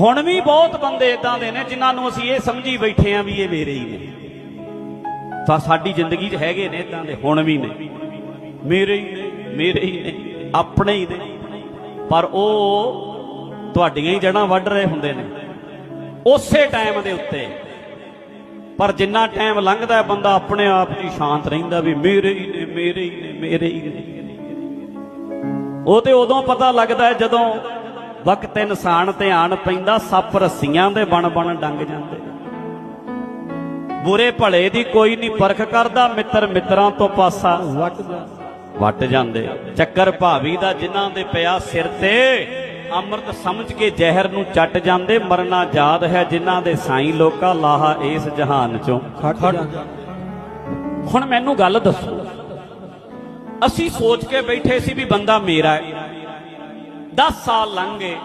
ਹੁਣ ਵੀ ਬਹੁਤ ਬੰਦੇ ਇਦਾਂ ਦੇ ਨੇ ਜਿਨ੍ਹਾਂ ਨੂੰ ਅਸੀਂ ਇਹ ਸਮਝੀ ਬੈਠੇ ਆ ਵੀ ਇਹ ਮੇਰੇ ਹੀ ਨੇ। ਤਾਂ ਸਾਡੀ ਜ਼ਿੰਦਗੀ 'ਚ ਹੈਗੇ ਨੇ ਇਦਾਂ ਦੇ, ਹੁਣ ਵੀ ਨੇ। ਮੇਰੇ ਹੀ ਨੇ, ਮੇਰੇ ਹੀ ਨੇ, ਆਪਣੇ ਹੀ ਨੇ। ਪਰ ਉਹ ਤੁਹਾਡੀਆਂ ਹੀ ਜੜਾਂ ਵੱਢ ਰਹੇ ਹੁੰਦੇ ਨੇ, ਉਸੇ ਟਾਈਮ ਦੇ ਉੱਤੇ। ਪਰ ਜਿੰਨਾ ਟਾਈਮ ਲੰਘਦਾ ਬੰਦਾ ਆਪਣੇ ਆਪ 'ਚ ਹੀ ਸ਼ਾਂਤ ਰਹਿੰਦਾ ਵੀ ਮੇਰੇ ਹੀ ਨੇ, ਮੇਰੇ ਹੀ ਨੇ, ਮੇਰੇ ਹੀ ਨੇ। ਉਹ ਤੇ ਉਦੋਂ ਪਤਾ ਲੱਗਦਾ ਜਦੋਂ ਵਕਤ ਇਨਸਾਨ ਤੇ ਆਣ ਪੈਂਦਾ ਸੱਪ ਰੱਸੀਆਂ ਦੇ ਬਣ ਬਣ ਡੰਗ ਜਾਂਦੇ। ਬੁਰੇ ਭਲੇ ਦੀ ਕੋਈ ਨਹੀਂ ਪਰਖ ਕਰਦਾ ਮਿੱਤਰ ਮਿੱਤਰਾਂ ਤੋਂ ਪਾਸਾ ਵਟ ਜਾਂਦੇ। ਚੱਕਰ ਭਾਵੀ ਦਾ ਜਿਨ੍ਹਾਂ ਦੇ ਪਿਆ ਸਿਰ ਤੇ ਅੰਮ੍ਰਿਤ ਸਮਝ ਕੇ ਜ਼ਹਿਰ ਨੂੰ ਚੱਟ ਜਾਂਦੇ। ਮਰਨਾ ਯਾਦ ਹੈ ਜਿਨ੍ਹਾਂ ਦੇ ਸਾਈਂ ਲੋਕਾ ਲਾਹਾ ਇਸ ਜਹਾਨ ਚੋਂ। ਹੁਣ ਮੈਨੂੰ ਗੱਲ ਦੱਸੋ। ਅਸੀਂ ਸੋਚ ਕੇ ਬੈਠੇ ਸੀ ਵੀ ਬੰਦਾ ਮੇਰਾ ਹੈ। 10 ਸਾਲ ਲੰਘ ਗਏ।